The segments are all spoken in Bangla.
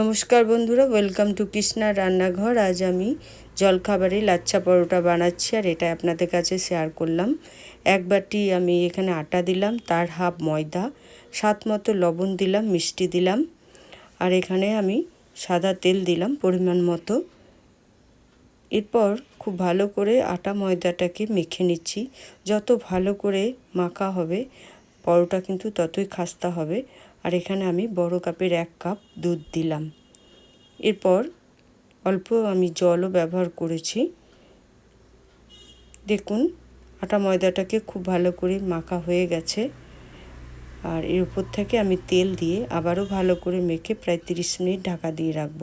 নমস্কার বন্ধুরা ওয়েলকাম টু কৃষ্ণা রান্নাঘর। আজ আমি জলখাবারে লাচ্ছা পরোটা বানাচ্ছি আর এটা আপনাদের কাছে শেয়ার করলাম। এক বাটি আমি এখানে আটা দিলাম, তার হাফ ময়দা সাত মতো লবণ দিলাম, মিষ্টি দিলাম, আর এখানে আমি সাদা তেল দিলাম পরিমাণ মতো। এরপর খুব ভালো করে আটা ময়দাটাকে মেখে নিচ্ছি। যত ভালো করে মাখা হবে, পরোটা কিন্তু ততই খাস্তা হবে। আর এখানে আমি বড় কাপের এক কাপ দুধ দিলাম। এরপর অল্প আমি জলও ব্যবহার করেছি। দেখুন, আটা ময়দাটাকে খুব ভালো করে মাখা হয়ে গেছে। আর এর উপর থেকে আমি তেল দিয়ে আবারও ভালো করে মেখে প্রায় তিরিশ মিনিট ঢাকা দিয়ে রাখব।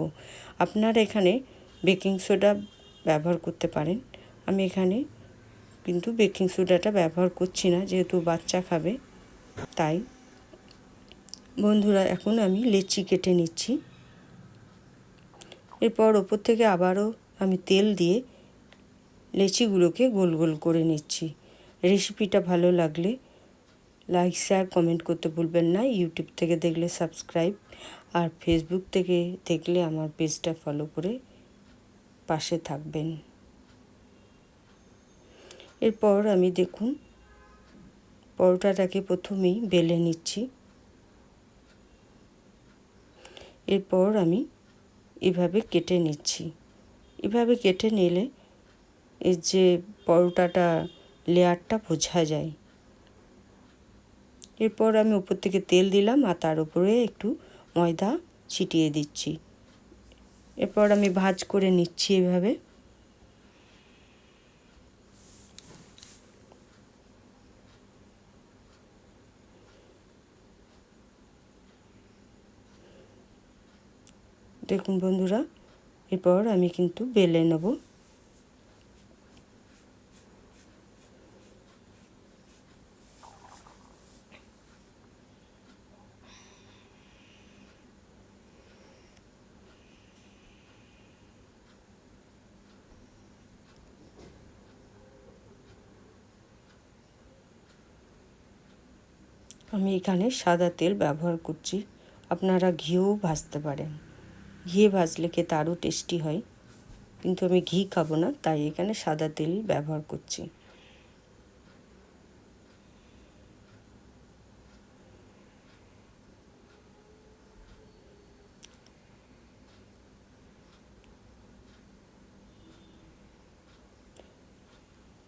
আপনারা এখানে বেকিং সোডা ব্যবহার করতে পারেন। আমি এখানে কিন্তু বেকিং সোডাটা ব্যবহার করছি না, যেহেতু বাচ্চা খাবে, তাই বন্ধুরা, এখন আমি লেচি কেটে নিচ্ছি। এরপর ওপর থেকে আবারও আমি তেল দিয়ে লেচিগুলোকে গোল গোল করে নিচ্ছি। রেসিপিটা ভালো লাগলে লাইক, শেয়ার, কমেন্ট করতে ভুলবেন না। ইউটিউব থেকে দেখলে সাবস্ক্রাইব, আর ফেসবুক থেকে দেখলে আমার পেজটা ফলো করে পাশে থাকবেন। এরপর আমি দেখুন, পরোটাটাকে প্রথমেই বেলে নিচ্ছি। এরপর আমি এভাবে কেটে নিচ্ছি। এভাবে কেটে নিলে এর যে পরোটাটা লেয়ারটা বোঝা যায়। এরপর আমি উপর থেকে তেল দিলাম আর তার উপরে একটু ময়দা ছিটিয়ে দিচ্ছি। এরপর আমি ভাজ করে নিচ্ছি এভাবে। দেখুন বন্ধুরা। এরপর আমি কিন্তু বেলে নেব। আমি এখানে সাদা তেল ব্যবহার করছি। আপনারা ঘিও ভাজতে পারেন। ঘি ভাজলে খেতে আরও টেস্টি হয়। কিন্তু আমি ঘি খাব না, তাই এখানে সাদা তেল ব্যবহার করছি।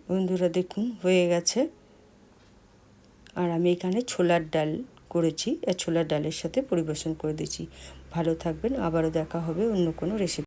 বন্ধুরা দেখুন, হয়ে গেছে। আর আমি এখানে ছোলার ডাল করেছি, আর ছোলার ডালের সাথে পরিবেশন করে দিয়েছি। ভালো থাকবেন, আবারও দেখা হবে অন্য কোনো রেসিপি